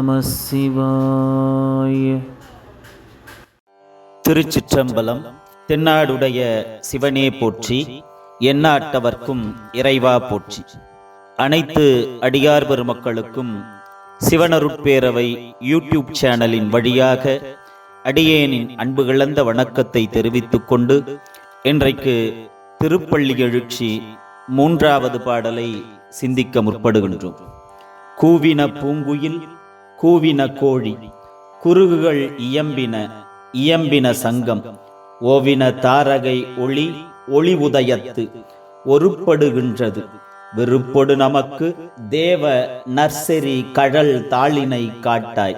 நம சிவாய. திருச்சிற்றம்பலம் தென்னாடுடைய சிவனே போற்றி எண்ணாட்டவர்க்கும் இறைவா போற்றி. அனைத்து அடியார் பெருமக்களுக்கும் சிவனருட்பேரவை யூடியூப் சேனலின் வழியாக அடியேனின் அன்பு கலந்த வணக்கத்தை தெரிவித்துக் கொண்டு இன்றைக்கு திருப்பள்ளி எழுச்சி மூன்றாவது பாடலை சிந்திக்க முற்படுகின்றோம். கூவின பூங்குயில் கூவின கோழி குருகுகள் இயம்பின இயம்பின சங்கம். ஓவின தாரகை ஒளி ஒளி உதயத்து ஒருப்படுகின்றது. விருப்பொடு நமக்கு தேவ நர்சரி கழல் தாளினை காட்டாய்.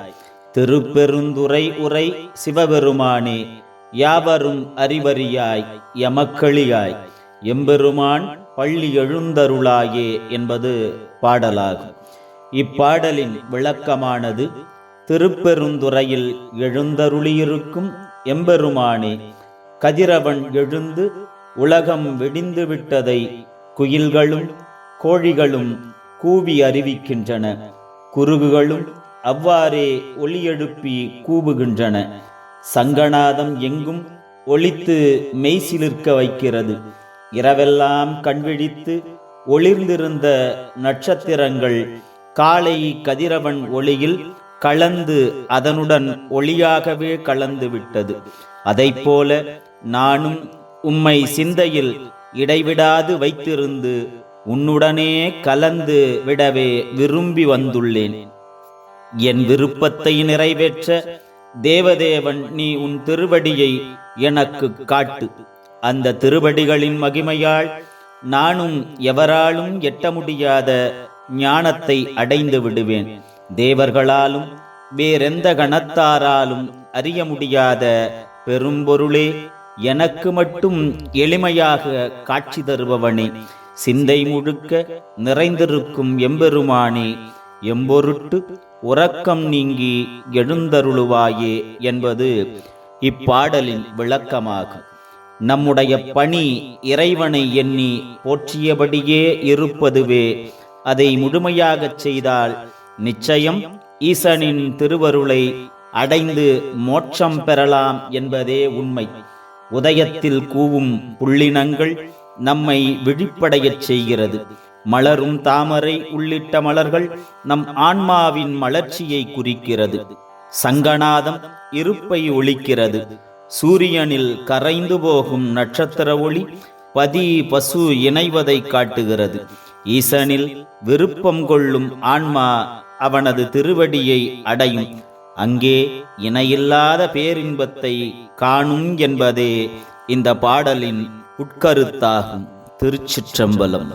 திருப்பெருந்துரை உரை சிவபெருமானே யாவரும் அறிவறியாய் எமக்களியாய். எம்பெருமான் பள்ளி எழுந்தருளாயே என்பது பாடலாகும். இப்பாடலின் விளக்கமானது திருப்பெருந்துறையில் எழுந்தருளியிருக்கும் எம்பெருமானே கதிரவன் எழுந்து உலகம் வெடிந்து விட்டதை குயில்களும் கோழிகளும் கூவி அறிவிக்கின்றன. குருகுகளும் அவ்வாறே ஒலியெழுப்பி கூவுகின்றன. சங்கநாதம் எங்கும் ஒளித்து மெய்சிலிர்க்க வைக்கிறது. இரவெல்லாம் கண்விழித்து ஒளிர்ந்திருந்த நட்சத்திரங்கள் காலை கதிரவன் ஒளியில் கலந்து அதனுடன் ஒளியாகவே கலந்து விட்டது. அதைப்போல நானும் உம்மை சிந்தையில் இடைவிடாது வைத்திருந்து உன்னுடனே கலந்து விடவே விரும்பி வந்துள்ளேன். என் விருப்பத்தை நிறைவேற்ற தேவதேவன் நீ உன் திருவடியை எனக்கு காட்டு. அந்த திருவடிகளின் மகிமையால் நானும் எவராலும் எட்ட முடியாத ஞானத்தை அடைந்து விடுவேன். தேவர்களாலும் வேறெந்த கணத்தாராலும் அறிய முடியாத பெரும்பொருளே எனக்கு மட்டும் எளிமையாக காட்சி தருபவனே. சிந்தை முழுக்க நிறைந்திருக்கும் எம்பெருமானே எம்பொருட்டு உறக்கம் நீங்கி எழுந்தருளுவாயே என்பது இப்பாடலின் விளக்கமாகும். நம்முடைய பணி இறைவனை எண்ணி போற்றியபடியே இருப்பதுவே அதை முழுமையாகச் செய்தால் நிச்சயம் ஈசனின் திருவருளை அடைந்து மோட்சம் பெறலாம் என்பதே உண்மை. உதயத்தில் கூவும் புள்ளினங்கள் நம்மை விழிப்படையச் செய்கிறது. மலரும் தாமரை உள்ளிட்ட மலர்கள் நம் ஆன்மாவின் மலர்ச்சியை குறிக்கிறது. சங்கநாதம் இருப்பை ஒழிக்கிறது சூரியனில் கரைந்து போகும் நட்சத்திர ஒளி பதி பசு இணைவதை காட்டுகிறது. ஈசனில் விருப்பம் கொள்ளும் ஆன்மா அவனது திருவடியை அடையும். அங்கே இணையில்லாத பேரின்பத்தை காணும் என்பதே இந்த பாடலின் உட்கருத்தாகும். திருச்சிற்றம்பலம்.